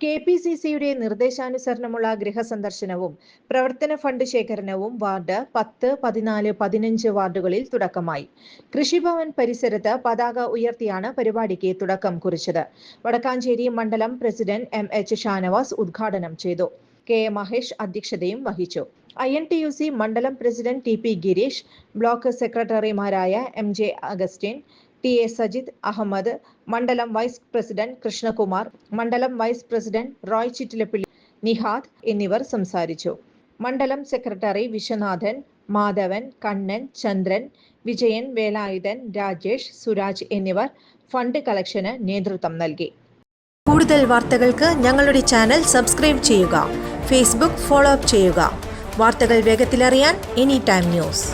K P C സിയുടെ നിർദ്ദേശാനുസരണമുള്ള ഗൃഹസന്ദർശനവും പ്രവർത്തന ഫണ്ട് ശേഖരണവും വാർഡ് പത്ത് പതിനാല് പതിനഞ്ച് വാർഡുകളിൽ തുടക്കമായി. കൃഷിഭവൻ പരിസരത്ത് പതാക ഉയർത്തിയാണ് പരിപാടിക്ക് തുടക്കം കുറിച്ചത്. വടക്കാഞ്ചേരി മണ്ഡലം പ്രസിഡന്റ് എം എച്ച് ഷാനവാസ് ഉദ്ഘാടനം ചെയ്തു. കെ മഹേഷ് അധ്യക്ഷതയും വഹിച്ചു. I N T U C മണ്ഡലം president T P Girish block സെക്രട്ടറിമാരായ M J Augustine T A Sajith Ahmed മണ്ഡലം വൈസ് പ്രസിഡന്റ് കൃഷ്ണകുമാർ മണ്ഡലം വൈസ് പ്രസിഡന്റ് റോയ് ചിറ്റിലപ്പിള്ളി നിഹാദ് എന്നിവർ സംസാരിച്ചു. മണ്ഡലം സെക്രട്ടറി വിശ്വനാഥൻ മാധവൻ കണ്ണൻ ചന്ദ്രൻ വിജയൻ വേലായുധൻ രാജേഷ് സുരാജ് എന്നിവർ ഫണ്ട് കളക്ഷന് നേതൃത്വം നൽകി. കൂടുതൽ വാർത്തകൾക്ക് ഞങ്ങളുടെ ചാനൽ സബ്സ്ക്രൈബ് ചെയ്യുക ഫേസ്ബുക്ക് ഫോളോ അപ്പ് ചെയ്യുക. വാർത്തകൾ വേഗത്തിലറിയാൻ എനി ടൈം ന്യൂസ്.